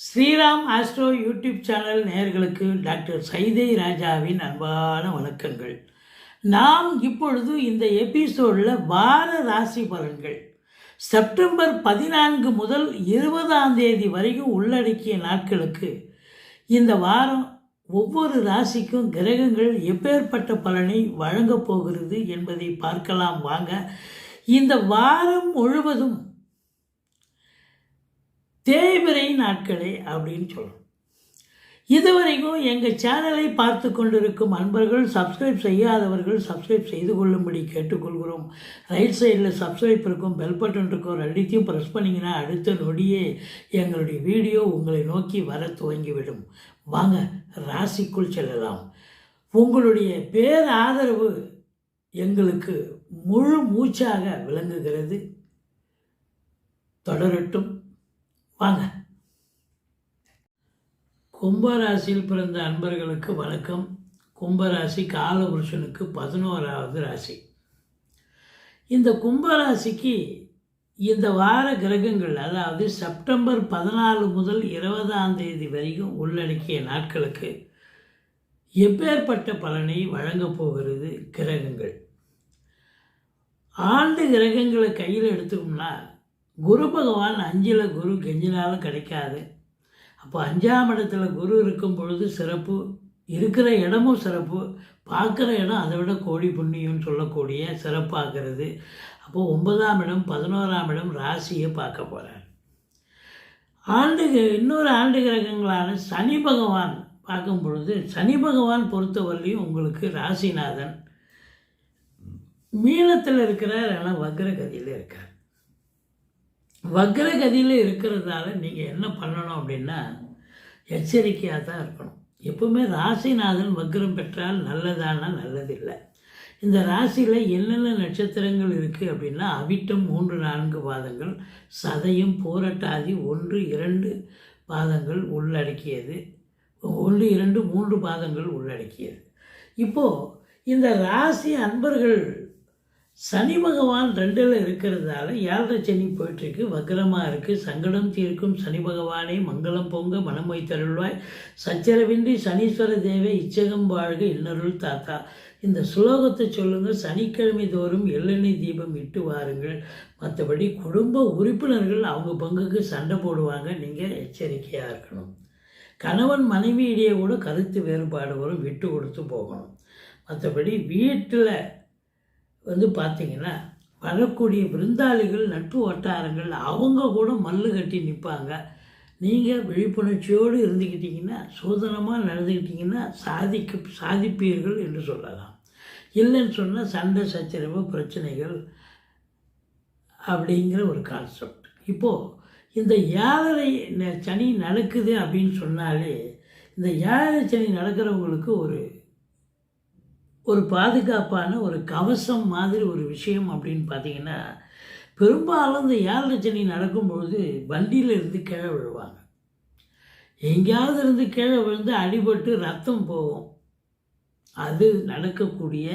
Sriram astro YouTube channel நேயர்களுக்கு doctor Saidai ராஜாவின் அன்பான வணக்கங்கள். நாம் இப்பொழுது இந்த எபிசோடில் வார ராசி பலன்கள். செப்டம்பர் பதினான்கு முதல் இருபதாம் தேதி வரைக்கும் உள்ளடக்கிய நாட்களுக்கு இந்த வாரம் ஒவ்வொரு ராசிக்கும் கிரகங்கள் எப்பேற்பட்ட பலனை வழங்கப் போகிறது என்பதை பார்க்கலாம் வாங்க. இந்த வாரம் முழுவதும் தேய்பிரை நாட்களே அப்படின்னு சொல்லணும் இதுவரைக்கும் எங்கள் சேனலை பார்த்து கொண்டிருக்கும் அன்பர்கள் சப்ஸ்கிரைப் செய்யாதவர்கள் சப்ஸ்கிரைப் செய்து கொள்ளும்படி கேட்டுக்கொள்கிறோம். ரைட் சைடில் சப்ஸ்கிரைப் இருக்கும் பெல் பட்டன் இருக்கும் ரெண்டுத்தையும் ப்ரெஸ் பண்ணிங்கன்னா அடுத்த நொடியே எங்களுடைய வீடியோ உங்களை நோக்கி வர துவங்கிவிடும். வாங்க ராசிக்குள் செல்லலாம். உங்களுடைய பேர் ஆதரவு எங்களுக்கு முழு மூச்சாக விளங்குகிறது. தொடரட்டும். வாங்க. கும்பராசியில் பிறந்த அன்பர்களுக்கு வணக்கம். கும்பராசி காலபுருஷனுக்கு பதினோராவது ராசி. இந்த கும்பராசிக்கு இந்த வார கிரகங்கள் அதாவது செப்டம்பர் பதினாலு முதல் இருபதாம் தேதி வரைக்கும் உள்ளடக்கிய நாட்களுக்கு எப்பேற்பட்ட பலனை வழங்கப் போகிறது கிரகங்கள். ஆண்டு கிரகங்களை கையில் எடுத்தோம்னா குரு பகவான் அஞ்சில் குரு கெஞ்சினாலும் கிடைக்காது. அப்போ அஞ்சாம் இடத்துல குரு இருக்கும் பொழுது சிறப்பு. இருக்கிற இடமும் சிறப்பு. பார்க்குற இடம் அதை விட கோடி புண்ணியம்னு சொல்லக்கூடிய சிறப்பாகிறது. அப்போது ஒன்பதாம் இடம் பதினோராம் இடம் ராசியை பார்க்க போகிறார் ஆண்டு இன்னொரு ஆண்டு கிரகங்களான சனி பகவான் பார்க்கும் பொழுது சனி பகவான் பொறுத்தவரையிலையும் உங்களுக்கு ராசிநாதன். மீனத்தில் இருக்கிறார் ஆனால் வக்ரகதியில் இருக்கார். வக்ரகதியில் இருக்கிறதால நீங்கள் என்ன பண்ணணும் அப்படின்னா எச்சரிக்கையாக தான் இருக்கணும். எப்பவுமே ராசிநாதன் வக்ரம் பெற்றால் நல்லதானா நல்லதில்லை. இந்த ராசியில் என்னென்ன நட்சத்திரங்கள் இருக்குது அப்படின்னா அவிட்டம் மூன்று நான்கு பாதங்கள் சதயம் போரட்டாதி ஒன்று இரண்டு பாதங்கள் உள்ளடக்கியது. ஒன்று இரண்டு மூன்று பாதங்கள் உள்ளடக்கியது. இப்போது இந்த ராசி அன்பர்கள் சனி பகவான் ரெண்டில் இருக்கிறதால ஏழரை சனி போயிட்டுருக்கு வக்ரமாக இருக்குது சங்கடம் தீர்க்கும். சனி பகவானே மங்களம் பொங்க மனம் வைத்தருள்வாய் சச்சரவின்றி சனீஸ்வர தேவை இச்சகம் வாழ்க இன்னருள் தாத்தா. இந்த சுலோகத்தை சொல்லுங்கள் சனிக்கிழமை தோறும் எள்ளெண்ணெய் தீபம் இட்டு வாருங்கள். மற்றபடி குடும்ப உறுப்பினர்கள் அவங்க பங்குக்கு சண்டை போடுவாங்க நீங்கள் எச்சரிக்கையாக இருக்கணும். கணவன் மனைவி இடையே கூட கருத்து வேறுபாடு வரும் விட்டு கொடுத்து போகணும். மற்றபடி வீட்டில் வந்து பார்த்திங்கன்னா வரக்கூடிய விருந்தாளிகள் நட்பு வட்டாரங்கள் அவங்க கூட மல்லு கட்டி நிற்பாங்க நீங்கள் விழிப்புணர்ச்சியோடு இருந்துக்கிட்டிங்கன்னா சோதனமாக நடந்துக்கிட்டிங்கன்னா சாதிக்க சாதிப்பீர்கள் என்று சொல்லலாம். இல்லைன்னு சொன்னால் சண்டை சச்சரவு பிரச்சனைகள் அப்படிங்கிற ஒரு கான்செப்ட் இப்போது இந்த ஏழரை ந- சனி நடக்குது அப்படின்னு சொன்னாலே இந்த ஏழரை சனி நடக்கிறவங்களுக்கு ஒரு ஒரு பாதுகாப்பான ஒரு கவசம் மாதிரி ஒரு விஷயம் அப்படின்னு பார்த்தீங்கன்னா பெரும்பாலும் இந்த ஏழரை நடக்கும்பொழுது வண்டியில் இருந்து கீழே விழுவாங்க. எங்கேயாவது இருந்து கீழே விழுந்து அடிபட்டு ரத்தம் போகும். அது நடக்கக்கூடிய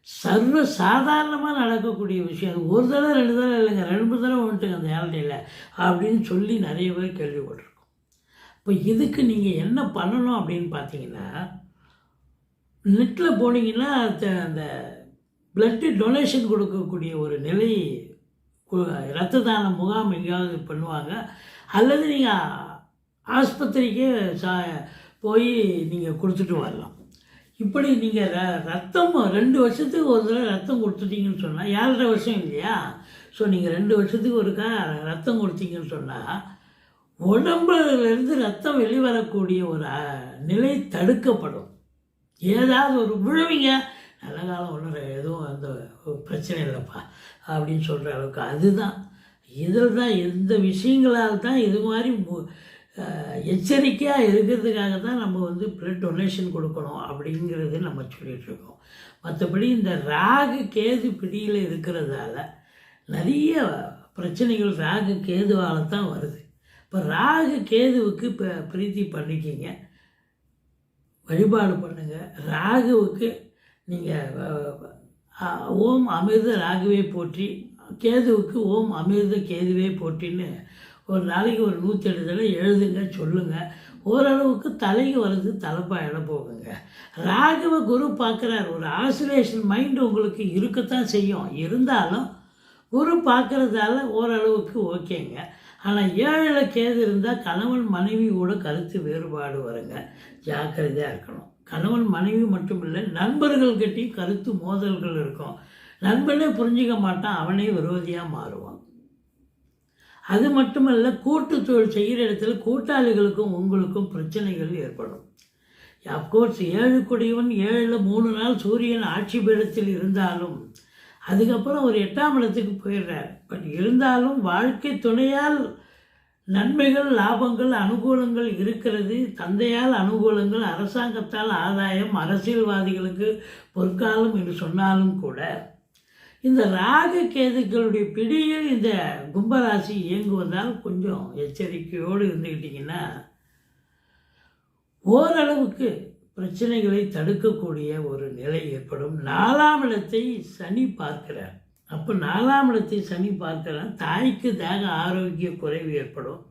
சர்வ சாதாரணமாக நடக்கக்கூடிய விஷயம். அது ஒரு தடவை ரெண்டு தடவை இல்லைங்க ரெண்டு மூணு தடவை வந்துட்டுங்க அந்த ஏழரையில் அப்படின்னு சொல்லி நிறைய பேர் கேள்விப்பட்டிருக்கோம். இப்போ இதுக்கு நீங்கள் என்ன பண்ணணும் அப்படின்னு பார்த்தீங்கன்னா நெட்டில் போனீங்கன்னா அந்த- அந்த பிளட்டு டொனேஷன் கொடுக்கக்கூடிய ஒரு நிலை கு- இரத்த தான முகாம் எங்கேயாவது பண்ணுவாங்க. அல்லது நீங்கள் ஆஸ்பத்திரிக்கே சா போய் நீங்கள் கொடுத்துட்டு வரலாம். இப்படி நீங்கள் ர ரத்தம் ரெண்டு வருஷத்துக்கு ஒரு தடவை ரத்தம் கொடுத்துட்டீங்கன்னு சொன்னால் ஏழரை வருஷம் இல்லையா? ஸோ நீங்கள் ரெண்டு வருஷத்துக்கு ஒருக்கா ரத்தம் கொடுத்தீங்கன்னு சொன்னால் உடம்புலேருந்து ரத்தம் வெளிவரக்கூடிய ஒரு நிலை தடுக்கப்படும். ஏதாவது ஒரு விழுவிங்க? நல்ல காலம் ஒன்றும் எதுவும் அந்த பிரச்சனை இல்லைப்பா அப்படின்னு சொல்கிற அளவுக்கு அதுதான். இதில் தான் எந்த விஷயங்களால் தான் இது மாதிரி மு- எச்சரிக்கையாக இருக்கிறதுக்காக தான் நம்ம வந்து பிளட் டொனேஷன் கொடுக்கணும் அப்படிங்கிறது நம்ம சொல்லிகிட்ருக்கோம் மற்றபடி இந்த ராகு கேது பிடியில் இருக்கிறதால நிறைய பிரச்சனைகள் ராகு கேதுவால் தான் வருது. இப்போ ராகு கேதுவுக்கு இப்போ பிரீத்தி பண்ணிக்கிங்க. வழிபாடு பண்ணுங்கள் ராகுவுக்கு நீங்கள் ஓம் அமிர்த ராகுவே போற்றி கேதுவுக்கு ஓம் அமிர்த கேதுவே போற்றின்னு ஒரு நாளைக்கு ஒரு நூற்றி எட்டு தடவை எழுதுங்க சொல்லுங்கள் ஓரளவுக்கு தலைக்கு வர்றது தலைப்பாயிட போகுங்க. ராகவ குரு பார்க்குறார். ஒரு ஆசுலேஷன் மைண்டு உங்களுக்கு இருக்கத்தான் செய்யும். இருந்தாலும் குரு பார்க்குறதால ஓரளவுக்கு ஓகேங்க. ஆனால் ஏழில் கேது இருந்தால் கணவன் மனைவி கூட கருத்து வேறுபாடு வருங்க. ஜாக்கிரதையாக இருக்கணும். கணவன் மனைவி மட்டும் இல்லை நண்பர்கள்கிட்டையும் கருத்து மோதல்கள் இருக்கும். நண்பனே புரிஞ்சிக்க மாட்டான் அவனே விரோதியாக மாறுவான். அது மட்டுமல்ல கூட்டு தொழில் செய்கிற இடத்துல கூட்டாளிகளுக்கும் உங்களுக்கும் பிரச்சனைகள் ஏற்படும். அப்கோர்ஸ் ஏழு கொடியவன் ஏழில் மூணு நாள் சூரியன் ஆட்சி பீடத்தில் இருந்தாலும் அதுக்கப்புறம் ஒரு எட்டாம் இடத்துக்கு போயிடுறார். பட் இருந்தாலும் வாழ்க்கை துணையால் நன்மைகள் லாபங்கள் அனுகூலங்கள் இருக்கிறது. தந்தையால் அனுகூலங்கள் அரசாங்கத்தால் ஆதாயம் அரசியல்வாதிகளுக்கு பொற்காலம் என்று சொன்னாலும் கூட இந்த ராக கேதுக்களுடைய பிடியில் இந்த கும்பராசி இயங்குவதால் கொஞ்சம் எச்சரிக்கையோடு இருந்துக்கிட்டிங்கன்னா ஓரளவுக்கு பிரச்சனைகளை தடுக்கக்கூடிய ஒரு நிலை ஏற்படும். நாலாம் இடத்தை சனி பார்க்கிறார். அப்போ நாலாம் இடத்தை சனி பார்க்கிறார். தாய்க்கு தேக ஆரோக்கிய குறைவு ஏற்படும்.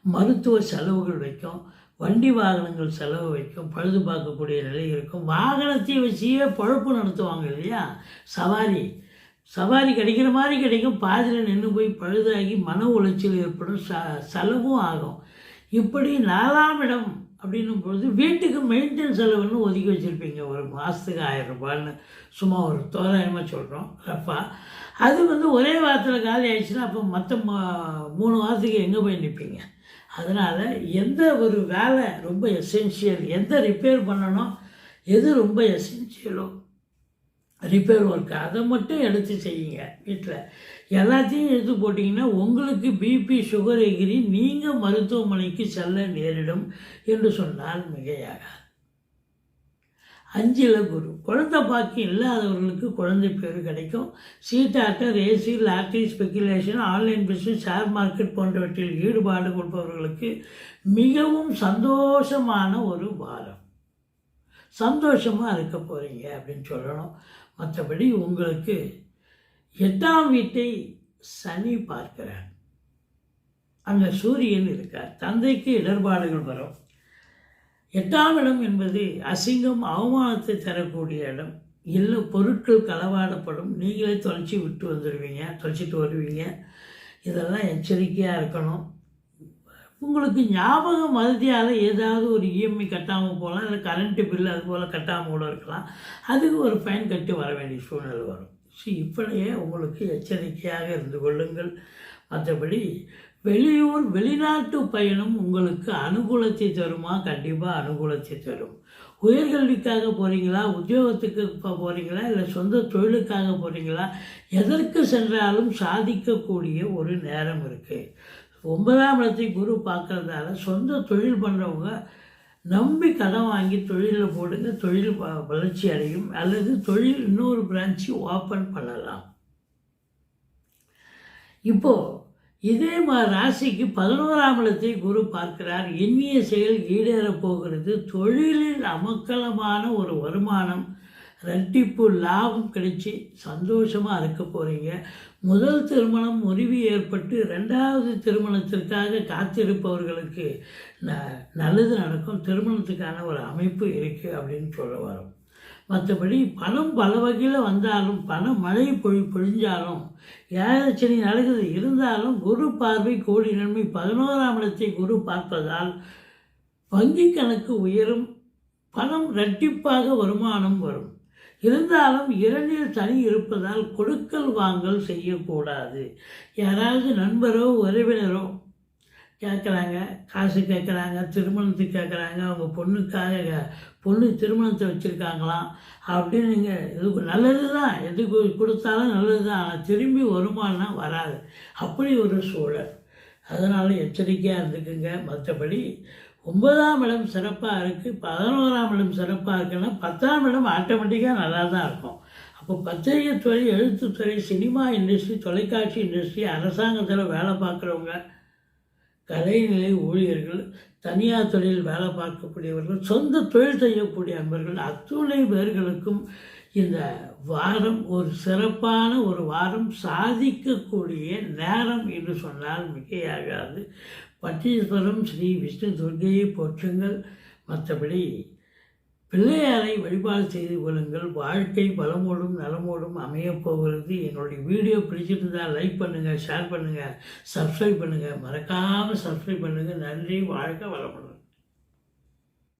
மருத்துவ செலவுகள் வைக்கும். வண்டி வாகனங்கள் செலவு வைக்கும். பழுது பார்க்கக்கூடிய நிலை இருக்கும். வாகனத்தை வச்சியே பழப்பு நடத்துவாங்க இல்லையா? சவாரி. சவாரி கிடைக்கிற மாதிரி கிடைக்கும். பாதியில் நின்று போய் பழுதாகி மன உளைச்சல் ஏற்படும். ச செலவும் ஆகும். இப்படி நாலாம் இடம் அப்படின்னும் பொழுது வீட்டுக்கு மெயின்டெனன்ஸ் செலவுன்னு ஒதுக்கி வச்சுருப்பீங்க. ஒரு மாதத்துக்கு ஆயிரம் ரூபான்னு சும்மா ஒரு தோராயமாக சொல்கிறோம் ரஃபா அது வந்து ஒரே வாரத்தில் காலி ஆயிடுச்சுன்னா அப்போ மற்ற மூணு வாரத்துக்கு எங்கே போய் நிற்பீங்க அதனால் எந்த ஒரு வேலை ரொம்ப எசென்ஷியல் எந்த ரிப்பேர் பண்ணணும் எது ரொம்ப எசென்ஷியலோ ரிப்பேர் ஒர்க் அதை மட்டும் எடுத்து செய்யுங்க வீட்டில். எல்லாத்தையும் எடுத்து போட்டிங்கன்னா உங்களுக்கு பிபி சுகர் எகிரி நீங்கள் மருத்துவமனைக்கு செல்ல நேரிடும் என்று சொன்னால் மிகையாக அஞ்சில் குரு. குழந்தை பாக்கியம் இல்லாதவர்களுக்கு குழந்தை பேர் கிடைக்கும். சீட்டாட்டர் AC lottery speculation online business share market போன்றவற்றில் ஈடுபாடு கொடுப்பவர்களுக்கு மிகவும் சந்தோஷமான ஒரு வாரம். சந்தோஷமாக இருக்க போகிறீங்க அப்படின்னு சொல்லணும். மற்றபடி உங்களுக்கு எட்டாம் வீட்டை சனி பார்க்கிறார். அங்கே சூரியன் இருக்கார். தந்தைக்கு இடர்பாடுகள் வரும். எட்டாம் இடம் என்பது அசிங்கம் அவமானத்தை தரக்கூடிய இடம். இல்லை பொருட்கள் களவாடப்படும். நீங்களே தொலைச்சி விட்டு வந்துடுவீங்க தொலைச்சிட்டு வருவீங்க. இதெல்லாம் எச்சரிக்கையாக இருக்கணும். உங்களுக்கு ஞாபகம் மருதியால் ஏதாவது ஒரு இஎம்ஐ கட்டாமல் போகலாம் இல்லை கரண்ட்டு பில் அது போல் கட்டாமல் கூட இருக்கலாம். அதுக்கு ஒரு ஃபைன் கட்டி வர வேண்டிய சூழ்நிலை வரும். ஸோ இப்படியே உங்களுக்கு எச்சரிக்கையாக இருந்து கொள்ளுங்கள். மற்றபடி வெளியூர் வெளிநாட்டு பயணம் உங்களுக்கு அனுகூலத்தை தருமா? கண்டிப்பாக அனுகூலத்தை தரும். உயர்கல்விக்காக போகிறீங்களா உத்தியோகத்துக்கு இப்போ போகிறீங்களா இல்லை சொந்த தொழிலுக்காக போகிறீங்களா எதற்கு சென்றாலும் சாதிக்கக்கூடிய ஒரு நேரம் இருக்குது ஒன்பதாம் இடத்தை குரு பார்க்குறதால சொந்த தொழில் பண்ணுறவங்க நம்பி கடன் வாங்கி தொழிலில் போடுங்க தொழில் வளர்ச்சி அடையும். அல்லது தொழில் இன்னொரு பிரான்ச்சு ஓப்பன் பண்ணலாம். இப்போது இதே மாதிரி ராசிக்கு பதினோராம் இடத்தை குரு பார்க்கிறார். எண்ணிய செயல் ஈடேறப் போகிறது. தொழிலில் அமக்கலமான ஒரு வருமானம். ரெட்டிப்பு லாபம் கிடைச்சி சந்தோஷமாக இருக்க போகிறீங்க முதல் திருமணம் முறிவு ஏற்பட்டு ரெண்டாவது திருமணத்திற்காக காத்திருப்பவர்களுக்கு ந நல்லது நடக்கும். திருமணத்துக்கான ஒரு அமைப்பு இருக்குது அப்படின்னு சொல்ல வரோம். மற்றபடி பணம் பல வகையில் வந்தாலும் பணம் மழை பொழி பொழிஞ்சாலும் ஏழச்சனி நடக்குது இருந்தாலும் குரு பார்வை கோடி நன்மை பதினோராம் இடத்தை குரு பார்ப்பதால் வங்கி கணக்கு உயரும் பணம் இரட்டிப்பாக வருமானம் வரும். இருந்தாலும் இரண்டில் தனி இருப்பதால் கொடுக்கல் வாங்கல் செய்யக்கூடாது. யாராவது நண்பரோ உறவினரோ கேட்குறாங்க காசு கேட்குறாங்க திருமணத்துக்கு கேட்குறாங்க அவங்க பொண்ணுக்காக பொண்ணு திருமணத்தை வச்சுருக்காங்களாம் அப்படின்னு நீங்கள் இது நல்லது தான் எது கொடுத்தாலும் நல்லது தான் ஆனால் திரும்பி வருமானம் வராது. அப்படி ஒரு சூழல். அதனால் எச்சரிக்கையாக இருந்துக்குங்க. மற்றபடி ஒன்பதாம் இடம் சிறப்பாக இருக்குது பதினோராம் இடம் சிறப்பாக இருக்குன்னா பத்தாம் இடம் ஆட்டோமேட்டிக்காக நல்லா தான் இருக்கும். அப்போ பத்திரிகை துறை எழுத்துத்துறை சினிமா இண்டஸ்ட்ரி தொலைக்காட்சி இண்டஸ்ட்ரி அரசாங்கத்தில் வேலை பார்க்குறவங்க கலைநிலை ஊழியர்கள் தனியார் துறையில் வேலை பார்க்கக்கூடியவர்கள் சொந்த தொழில் செய்யக்கூடிய அன்பர்கள் அத்துணை பேர்களுக்கும் இந்த வாரம் ஒரு சிறப்பான ஒரு வாரம் சாதிக்கக்கூடிய நேரம் என்று சொன்னால் மிகையாகாது. பட்டீஸ்வரம் ஸ்ரீ விஷ்ணு துர்கையை போற்றுங்கள். மற்றபடி பிள்ளையாரை வழிபாடு செய்து கொள்ளுங்கள். வாழ்க்கை பலமோடும் நலமோடும் அமையப் போகிறது. என்னுடைய வீடியோ பிடிச்சிருந்தால் லைக் பண்ணுங்கள் ஷேர் பண்ணுங்கள் சப்ஸ்கிரைப் பண்ணுங்கள் மறக்காமல் சப்ஸ்கிரைப் பண்ணுங்கள் நன்றி வாழ்க வளமுடன்.